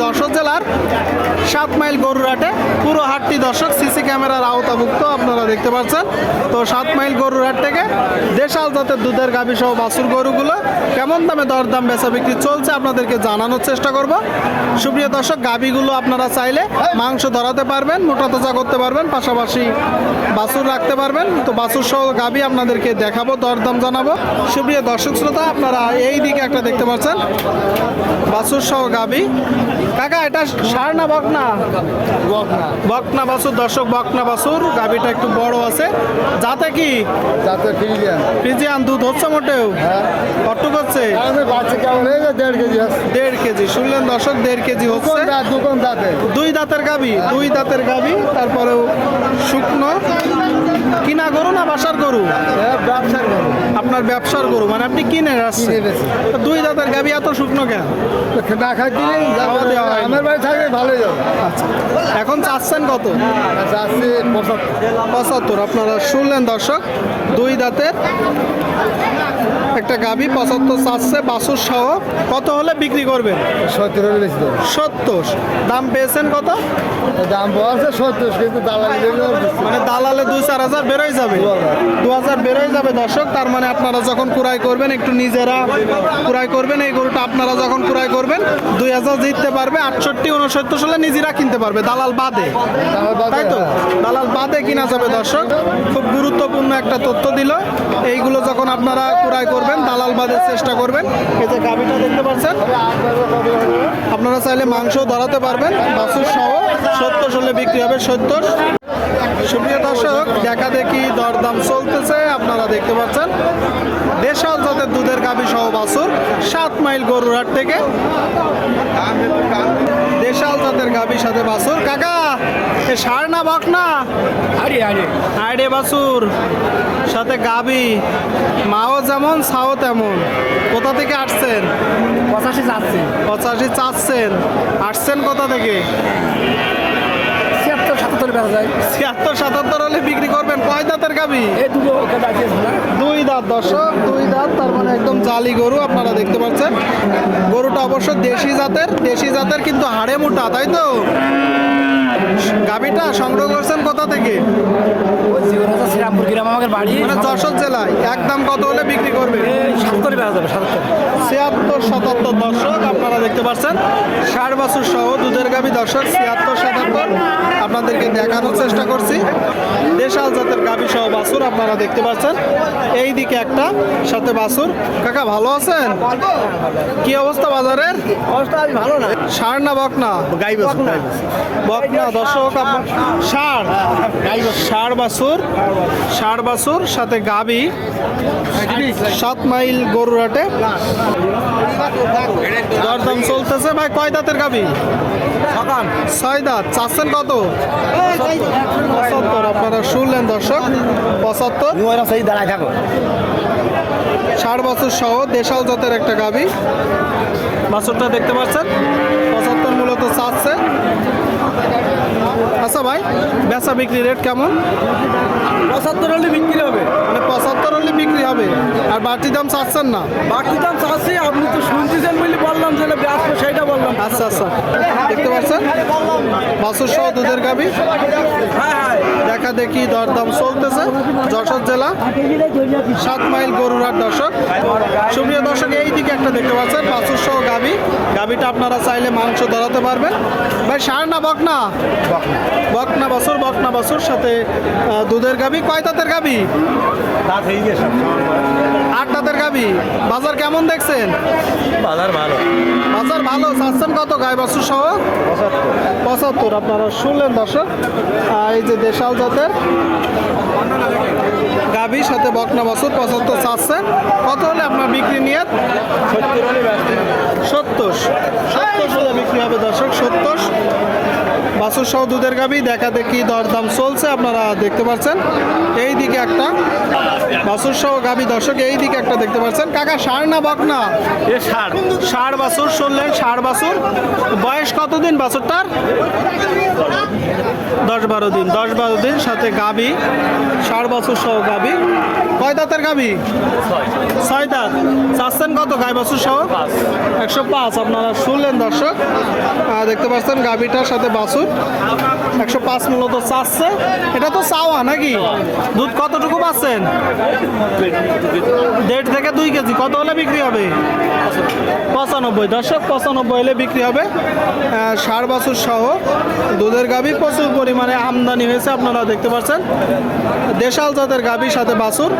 যশোর জেলার সাত মাইল গরুরহাটে পুরো হাটটি দর্শক সিসি ক্যামেরার আওতাভুক্ত, আপনারা দেখতে পাচ্ছেন। তো সাত মাইল গরুরহাট থেকে দেশাল জাতের দুধের গাভী সহ বাছুর গরুগুলো কেমন দামে দরদাম বেচা বিক্রি চলছে আপনাদেরকে জানানোর চেষ্টা করব। সুপ্রিয় দর্শক, গাভীগুলো আপনারা চাইলে মাংস ধরাতে পারবেন, মোটা তাজা করতে পারবেন, পাশাপাশি বাছুর রাখতে পারবেন। তো বাছুর সহ গাভী আপনাদেরকে দেখাবো, দরদাম জানাব। সুপ্রিয় দর্শক শ্রোতা, আপনারা এই দিকে একটা দেখতে পাচ্ছেন। বাছুর সহ গাভী কাকা এটা সার না বকনা বকনা বাছুর দর্শক বকনা বাছুর গাভীটা একটু বড় আছে। যাতে কি? যাতে ফ্রিজিয়ান। ফ্রিজিয়ান দুধ হচ্ছে মোটেও? হ্যাঁ। বাচ্চা কেমন দেড় কেজি দেড় কেজি। শুনলেন দর্শক দেড় কেজি হচ্ছে। দুই দাঁতের গাবি দুই দাঁতের গাবি তারপরেও শুকনো। কিনা গরু না বাসার গরু? হ্যাঁ ব্যবসার গরু। আপনার ব্যবসার গরু মানে আপনি কিনে আসছেন দুই দাঁতের গাবি এত শুকনো কেন? না খাই। আমার বাড়ি থাকলে ভালোই যাবে আচ্ছা। এখন চাচ্ছেন কত? আচ্ছা আসছে পঁচাত্তর। আপনারা শুনলেন দর্শক দুই দাঁতের একটা গাবি পঁচাত্তর চাচ্ছে বাসুর সহ। কত হলে বিক্রি করবেন? সত্তর হলে বেশি সত্তর। দাম পেয়েছেন কত? দাম বলছে সত্তর কিন্তু দালালি মানে দালালে দুই চার হাজার বেরোয় যাবে দু হাজার। হাজার বেরোয় যাবে দর্শক তার মানে আপনারা যখন কুড়াই করবেন একটু নিজেরা কুড়াই করবেন এই গরুটা আপনারা যখন কুড়াই করবেন দুই হাজার জিততে পারবে আটষট্টি উনসত্তর সালে নিজেরা কিনতে পারবে দালাল বাদে তাই তো হ্যাঁ। দালাল বাদে কিনা যাবে দর্শক খুব গুরুত্বপূর্ণ একটা তথ্য দিল এইগুলো যখন আপনারা কুড়াই করবেন দালাল বাদে চেষ্টা করবেন এই যে গাভিটা দেখতে পাচ্ছেন আপনারা চাইলে মাংস ধরাতে পারবেন বাছুর সহ সত্তর হলে বিক্রি হবে সত্তর সুপ্রিয় দর্শক দেখা দেখি দরদাম চলতেছে আপনারা দেখতে পাচ্ছেন। দেশাল জাতের দুধের গাভী সহ বাছুর সাত মাইল গরুরহাট থেকে। দেশাল জাতের গাভীর সাথে বাছুর। কাকা এ সার না বক না? আরে আরে। আইডে বাছুর সাথে গাবি মাও যেমন ছাও তেমন। কোথা থেকে আসছেন? পঁচাশি চাচ্ছেন পঁচাশি চাচ্ছেন। আসছেন কোথা থেকে? সাতাত্তর বেড়া যায়। ছিয়াত্তর সাতাত্তর হলে বিক্রি করবেন। কয় দাঁতের গাবি এই দুটো দুই দাঁত দর্শক দুই দাঁত তার মানে একদম জালি গরু আপনারা দেখতে পাচ্ছেন। গরুটা অবশ্য দেশি জাতের দেশি জাতের কিন্তু হাড়ে মোটা তাই তো? গাবিটা সংগ্রহ করছেন কোথা থেকে? আমাদের বাড়ি। মানে যশোর জেলায় একদম কত হলে বিক্রি করবে? সাতাত্তর বেড়া যাবে সাতাত্তর ছিয়াত্তর সাতাত্তর দর্শক আপনারা দেখতে পাচ্ছেন ষাট বছর সহ দুধের গাভী দর্শক ছিয়াত্তর সাতাত্তর। আপনাদেরকে দেখানোর চেষ্টা করছি। দেশাল জাতের গাভী সহ বাছুর আপনারা দেখতে পাচ্ছেন। এই দিকে একটা সাথে বাছুর। কাকা ভালো আছেন? কি অবস্থা বাজারের? অবস্থা আজ ভালো না। ষাড় না বকনা? গাই বসুন বকনা। দর্শক আপনার ষাড়। ষাড় বাছুর। ষাড় বাছুর সাথে গাভী সাত মাইল গরুরাটে দরদাম চলতেছে। ভাই, কয় দাঁতের গাবি? ছয় দাঁত। চাচ্ছেন কত? পঁচাত্তর। আপনারা শুনলেন, দর্শক, পঁচাত্তর। ষাট বছর সহ দেশাল জাতের একটা গাবি। বাছরটা দেখতে পাচ্ছেন? পঁচাত্তর মূলত চাচ্ছে। আচ্ছা ভাই বেচা বিক্রি রেট কেমন? পঁচাত্তর হলে বিক্রি হবে। মানে পঁচাত্তর হলে বিক্রি হবে। আর বাড়তি দাম চাচ্ছেন না? বাড়তি দাম চাচ্ছি আপনি তো শুনতেছেন বলে বললাম যে ব্যস্ত সেটা বললাম। আচ্ছা আচ্ছা। দেখতে পাচ্ছেন? বাসুর সহ দুধের গাবি দেখা দরদাম চলতেছে যশোর জেলা। সাত মাইল গরুরার দর্শক। সুপ্রিয় দর্শক এই দিকে একটা দেখতে পাচ্ছেন, বাছুর সহ গাবি। গাবিটা আপনারা চাইলে মাংস ধরাতে পারবেন। ভাই, সার না বকনা বকনা বাছুর বকনা বাছুর, সাথে দুধের গাবি। কয় তাঁতের গাবি? আট দাঁতের গাবি বাজার কেমন দেখছেন? বাজার ভালো। বাজার ভালো চাচ্ছেন কত গাই বাছুর সহ? পঁচাত্তর। আপনারা শুনলেন দর্শক। এই যে দেশাল জাতের গাভীর সাথে বকনা বাছুর পঁচাত্তর চাচ্ছেন। কত হলে আপনার বিক্রি নিয়ে সত্তর। সত্তর হলে বিক্রি হবে দর্শক সত্তর। বাছুর সহ দুধের গাবি দেখা দেখি দরদাম চলছে আপনারা দেখতে পাচ্ছেন। এই দিকে একটা বাছুর সহ গাবি দর্শক এই দিকে একটা দেখতে পাচ্ছেন। কাকা সার না বক না? এ ষাট ষাড় বাছুর শুনলেন ষাড় বাছুর বয়স কতদিন বাছুরটার দশ বারো দিন দশ বারো দিন সাথে গাবি ষাড় বাছুর সহ গাবি কয় দাঁতের গাবি ছয় দাঁত। চাচ্ছেন কত গাই বাছুর সহ একশো পাঁচ আপনারা শুনলেন দর্শক। দেখতে পাচ্ছেন গাবিটার সাথে বাছুর একশো পাঁচ মূলত চাচ্ছে। এটা তো চাওয়া নাকি? দুধ কতটুকু পাচ্ছেন? দেড় থেকে দুই কেজি। কত হলে বিক্রি হবে? পঁচানব্বই। দর্শক, পঁচানব্বই হলে বিক্রি হবে। ষাড় বাছুর সহ দুধের গাভী প্রচুর পরিমাণে আমদানি হয়েছে, আপনারা দেখতে পাচ্ছেন। দেশাল জাতের গাভীর সাথে বাছুর।